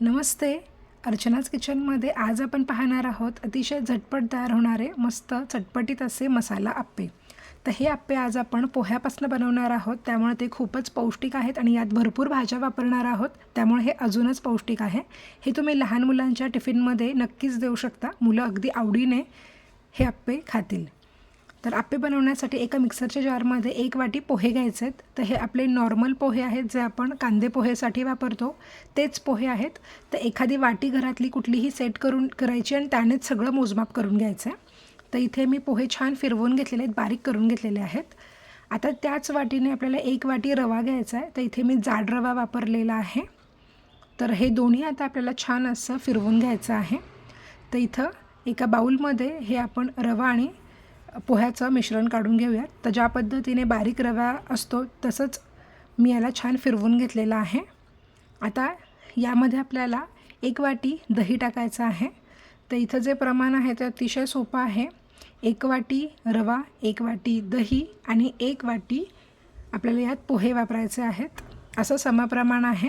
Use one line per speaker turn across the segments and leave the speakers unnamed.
नमस्ते. अर्चनाच किचनमध्ये आज आपण पाहणार आहोत अतिशय झटपट तयार होणारे मस्त चटपटीत असे मसाला आप्पे. तर हे आप्पे आज आपण पोह्यापासून बनवणार आहोत त्यामुळे ते खूपच पौष्टिक आहेत आणि यात भरपूर भाज्या वापरणार आहोत त्यामुळे हे अजूनच पौष्टिक आहे. हे तुम्ही लहान मुलांच्या टिफिनमध्ये नक्कीच देऊ शकता मुलं अगदी आवडीने हे आप्पे खातील. तर आप्पे बनवण्यासाठी एका मिक्सरच्या जारमध्ये एक वाटी पोहे घ्यायचे आहेत. तर हे आपले नॉर्मल पोहे आहेत जे आपण कांदे पोहेसाठी वापरतो. तेच पोहे आहेत. तर एखादी वाटी घरातली कुठलीही सेट करून करायची आणि त्यानेच सगळं मोजमाप करून घ्यायचं आहे. तर इथे मी पोहे छान फिरवून घेतलेले आहेत बारीक करून घेतलेले आहेत. आता त्याच वाटीने आपल्याला एक वाटी रवा घ्यायचा आहे. तर इथे मी जाड रवा वापरलेला आहे. तर हे दोन्ही आता आपल्याला छान असं फिरवून घ्यायचं आहे. तर इथं एका बाऊलमध्ये हे आपण रवा आणि पोह्याचं मिश्रण काढून घेऊयात. तर ज्या पद्धतीने बारीक रवा असतो तसंच मी याला छान फिरवून घेतलेलं आहे. आता यामध्ये आपल्याला एक वाटी दही टाकायचं आहे. तर इथं जे प्रमाण आहे ते अतिशय सोपं आहे. एक वाटी रवा एक वाटी दही आणि एक वाटी आपल्याला यात पोहे वापरायचे आहेत. असं समप्रमाण आहे.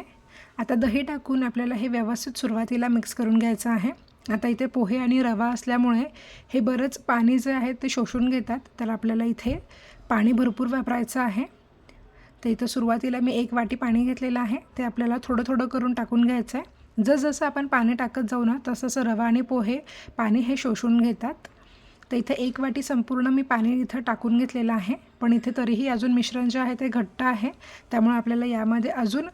आता दही टाकून आपल्याला हे व्यवस्थित सुरुवातीला मिक्स करून घ्यायचं आहे. आता इथे पोहे आणि रवा असल्यामुळे हे बरंच पाणी जे आहे ते शोषून घेतात. तर आपल्याला इथे पाणी भरपूर वापरायचं आहे. तर इथं सुरुवातीला मी एक वाटी पाणी घेतलेलं आहे. ते आपल्याला थोडं थोडं करून टाकून घ्यायचं आहे जसजसं आपण पाणी टाकत जाऊ ना तसंच रवा आणि पोहे पाणी हे शोषून घेतात. तर इथे एक वाटी संपूर्ण मी पाणी इथं टाकून घेतलेलं आहे. पण इथे तरीही अजून मिश्रण जे आहे ते घट्ट आहे. त्यामुळे आपल्याला यामध्ये अजून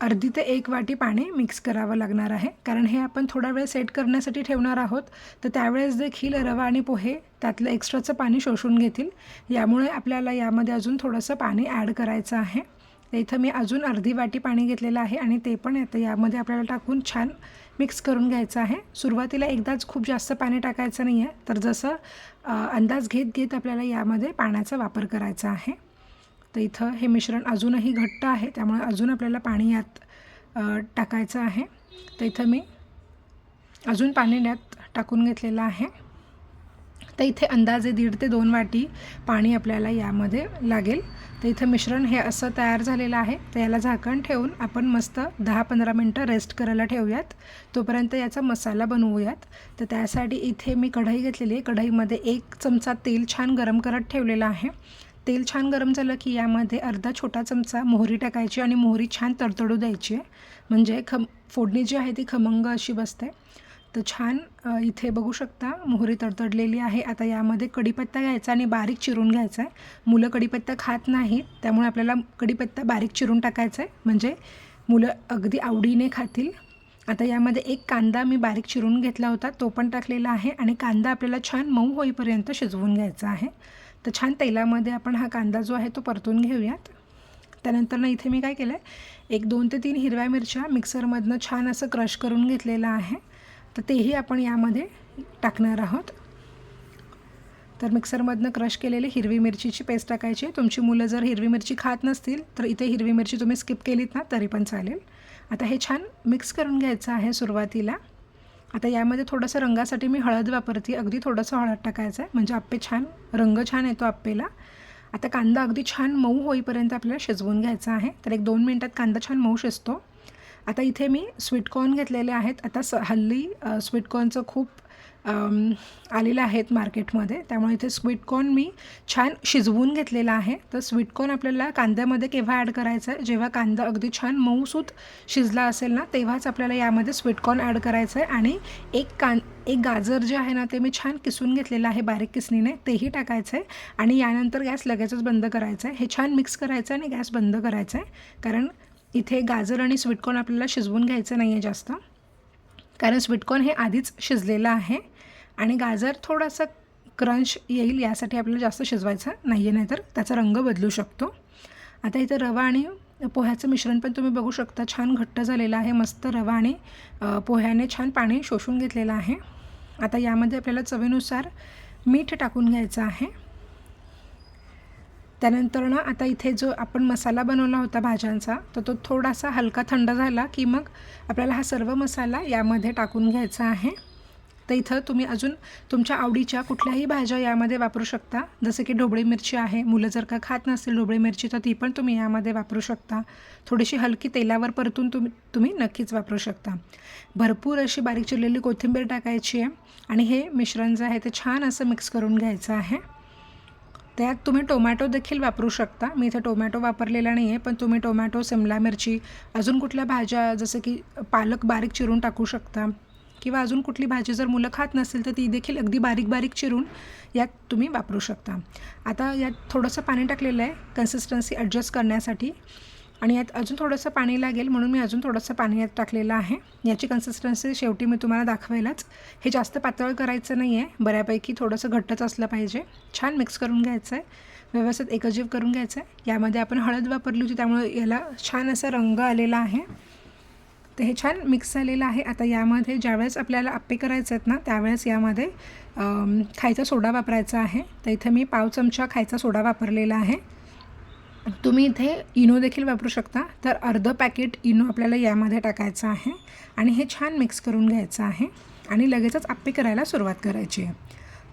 अर्धी ते एक वाटी पाणी मिक्स करावं लागणार आहे. कारण हे आपण थोडा वेळ सेट करण्यासाठी ठेवणार आहोत. तर त्यावेळेस देखील रवा आणि पोहे त्यातलं एक्स्ट्राचं पाणी शोषून घेतील. यामुळे आपल्याला यामध्ये अजून थोडंसं पाणी ॲड करायचं आहे. तर इथं मी अजून अर्धी वाटी पाणी घेतलेलं आहे आणि ते पण येतं यामध्ये आपल्याला टाकून छान मिक्स करून घ्यायचं आहे. सुरुवातीला एकदाच खूप जास्त पाणी टाकायचं नाही आहे तर जसं अंदाज घेत घेत आपल्याला यामध्ये पाण्याचा वापर करायचा आहे. तर इथं हे मिश्रण अजूनही घट्ट आहे त्यामुळे अजून आपल्याला पाणी यात टाकायचं आहे. तर इथं मी अजून पाणी यात टाकून घेतलेलं आहे. तर इथे अंदाजे दीड ते दोन वाटी पाणी आपल्याला यामध्ये लागेल. तर इथं मिश्रण हे असं तयार झालेलं आहे तर याला झाकण ठेवून आपण मस्त दहा पंधरा मिनटं रेस्ट करायला ठेवूयात. तोपर्यंत याचा मसाला बनवूयात. तर त्यासाठी इथे मी कढई घेतलेली आहे. कढईमध्ये एक चमचा तेल छान गरम करत ठेवलेलं आहे. तेल छान गरम झालं की यामध्ये अर्धा छोटा चमचा मोहरी टाकायची आणि मोहरी छान तडतडू द्यायची. आहे म्हणजे खम फोडणी जी आहे ती खमंग अशी बसते. तर छान इथे बघू शकता मोहरी तडतडलेली आहे. आता यामध्ये कढीपत्ता घ्यायचा आणि बारीक चिरून घ्यायचा आहे. मुलं कढीपत्ता खात नाहीत त्यामुळे आपल्याला कढीपत्ता बारीक चिरून टाकायचा आहे. म्हणजे मुलं अगदी आवडीने खातील. आता यामध्ये एक कांदा मी बारीक चिरून घेतला होता तो पण टाकलेला आहे आणि कांदा आपल्याला छान मऊ होईपर्यंत शिजवून घ्यायचा आहे. तर छान तेलामध्ये आपण हा कांदा जो आहे तो परतून घेऊयात. त्यानंतर ना इथे मी काय केलं आहे एक दोन ते तीन हिरव्या मिरच्या मिक्सरमधनं छान असं क्रश करून घेतलेलं आहे. तर तेही आपण यामध्ये टाकणार आहोत. तर मिक्सरमधनं क्रश केलेली हिरवी मिरचीची पेस्ट टाकायची तुमची मुलं जर हिरवी मिरची खात नसतील तर इथे हिरवी मिरची तुम्ही स्किप केलीत ना तरी पण चालेल. आता हे छान मिक्स करून घ्यायचं आहे सुरुवातीला. आता यामध्ये थोडंसं रंगासाठी मी हळद वापरते. अगदी थोडंसं हळद टाकायचं आहे. म्हणजे आप्पे छान रंग छान येतो आप्पेला. आता कांदा अगदी छान मऊ होईपर्यंत आपल्याला शिजवून घ्यायचा आहे. तर एक दोन मिनटात कांदा छान मऊ शिजतो. आता इथे मी स्वीटकॉर्न घेतलेले आहेत. आता स हल्ली स्वीटकॉर्नचं खूप आलेल्या आहेत मार्केटमध्ये. त्यामुळे इथे स्वीटकॉर्न मी छान शिजवून घेतलेला आहे. तर स्वीटकॉर्न आपल्याला कांद्यामध्ये केव्हा ॲड करायचं आहे? जेव्हा कांदा अगदी छान मऊसूत शिजला असेल ना तेव्हाच आपल्याला यामध्ये स्वीटकॉर्न ॲड करायचं आहे. आणि एक कां एक गाजर जे आहे ना ते मी छान किसून घेतलेलं आहे बारीक किसणीने तेही टाकायचं आहे. आणि यानंतर गॅस लगेचच बंद करायचं आहे. हे छान मिक्स करायचं आहे आणि गॅस बंद करायचं आहे. कारण इथे गाजर आणि स्वीटकॉर्न आपल्याला शिजवून घ्यायचं नाही आहे जास्त. कारण स्वीटकॉर्न हे आधीच शिजलेलं आहे. आणि गाजर थोडासा क्रंच येईल यासाठी आपल्याला जास्त शिजवायचं नाही आहे नाहीतर त्याचा रंग बदलू शकतो. आता इथं रवा आणि पोह्याचं मिश्रण पण तुम्ही बघू शकता. छान घट्ट झालेलं आहे मस्त रवा आणि पोह्याने छान पाणी शोषून घेतलेलं आहे. आता यामध्ये आपल्याला चवीनुसार मीठ टाकून घ्यायचं आहे. त्यानंतर ना आता इथे जो आपण मसाला बनवला होता भाज्यांचा तर तो थोडासा हलका थंड झाला की मग आपल्याला हा सर्व मसाला यामध्ये टाकून घ्यायचा आहे. तर इथं तुम्ही अजून तुमच्या आवडीच्या कुठल्याही भाज्या यामध्ये वापरू शकता. जसं की ढोबळी मिरची आहे मुलं जर का खात नसतील ढोबळी मिरची तर ती पण तुम्ही यामध्ये वापरू शकता. थोडीशी हलकी तेलावर परतून तुम्ही तुम्ही नक्कीच वापरू शकता. भरपूर अशी बारीक चिरलेली कोथिंबीर टाकायची आहे आणि हे मिश्रण जे आहे ते छान असं मिक्स करून घ्यायचं आहे. त्यात तुम्ही टोमॅटो देखील वापरू शकता. मी इथं टोमॅटो वापरलेला नाही आहे पण तुम्ही टोमॅटो सिमला मिरची अजून कुठल्या भाज्या जसं की पालक बारीक चिरून टाकू शकता. किंवा अजून कुठली भाजी जर मुलं खात नसेल तर ती देखील अगदी बारीक बारीक चिरून यात तुम्ही वापरू शकता. आता यात थोडंसं पाणी टाकलेलं आहे. कन्सिस्टन्सी ॲडजस्ट करण्यासाठी. आणि यात अजून थोडंसं पाणी लागेल म्हणून मी अजून थोडंसं पाणी यात टाकलेलं आहे. याची कन्सिस्टन्सी शेवटी मी तुम्हाला दाखवेलच. हे जास्त पातळ करायचं नाही आहे बऱ्यापैकी थोडंसं घट्टच असलं पाहिजे. छान मिक्स करून घ्यायचं आहे व्यवस्थित एकजीव करून घ्यायचं आहे यामध्ये आपण हळद वापरली होती त्यामुळे याला छान असा रंग आलेला आहे. तर हे छान मिक्स झालेलं आहे. आता यामध्ये ज्यावेळेस आपल्याला आप्पे करायचे आहेत ना त्यावेळेस यामध्ये खायचा सोडा वापरायचा आहे. तर इथं मी पाव चमचा खायचा सोडा वापरलेला आहे. तुम्ही इथे इनो देखील वापरू शकता. तर अर्धं पॅकेट इनो आपल्याला यामध्ये टाकायचं आहे आणि हे छान मिक्स करून घ्यायचं आहे आणि लगेचच आप्पे करायला सुरुवात करायची आहे.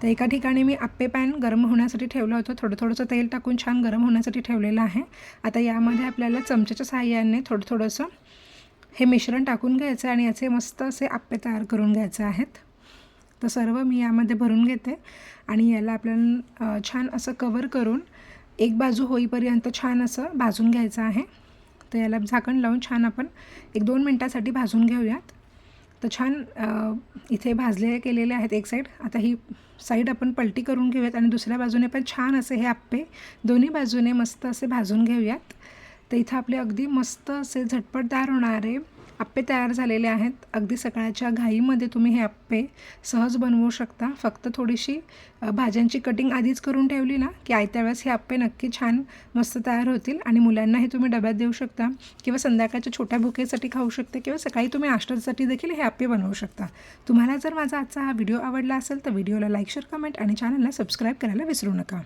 तर एका ठिकाणी मी आप्पे पॅन गरम होण्यासाठी ठेवलं होतं. थोडं थोडंसं तेल टाकून छान गरम होण्यासाठी ठेवलेलं आहे. आता यामध्ये आपल्याला चमच्याच्या साहाय्याने थोडं थोडंसं हे मिश्रण टाकून घ्यायचं आणि याचे मस्त असे आप्पे तयार करून घ्यायचे आहेत. तर सर्व मी यामध्ये भरून घेते आणि याला आपल्याला छान असं कवर करून एक बाजू होईपर्यंत छान असं भाजून घ्यायचं आहे. तर याला झाकण लावून छान आपण एक दोन मिनटासाठी भाजून घेऊयात. तर छान इथे भाजले केलेले आहेत एक साईड आता ही साईड आपण पलटी करून घेऊयात आणि दुसऱ्या बाजूने पण छान असे हे आप्पे दोन्ही बाजूने मस्त असे भाजून घेऊयात. तर इथं आपले अगदी मस्त असे झटपटदार होणारे आप्पे तयार झालेले आहेत. अगदी सकाळच्या घाईमध्ये तुम्ही हे आप्पे सहज बनवू शकता. फक्त थोडीशी भाज्यांची कटिंग आधीच करून ठेवली ना की आयत्या वेळेस हे आप्पे नक्की छान मस्त तयार होतील आणि मुलांना हे तुम्ही डब्यात देऊ शकता किंवा संध्याकाळच्या छोट्या भुकेसाठी खाऊ शकता किंवा सकाळी तुम्ही आष्टासाठी देखील हे आप्पे बनवू शकता. तुम्हाला जर माझा आजचा हा व्हिडिओ आवडला असेल तर व्हिडिओला लाईक शेअर कमेंट आणि चॅनलला सबस्क्राईब करायला विसरू नका.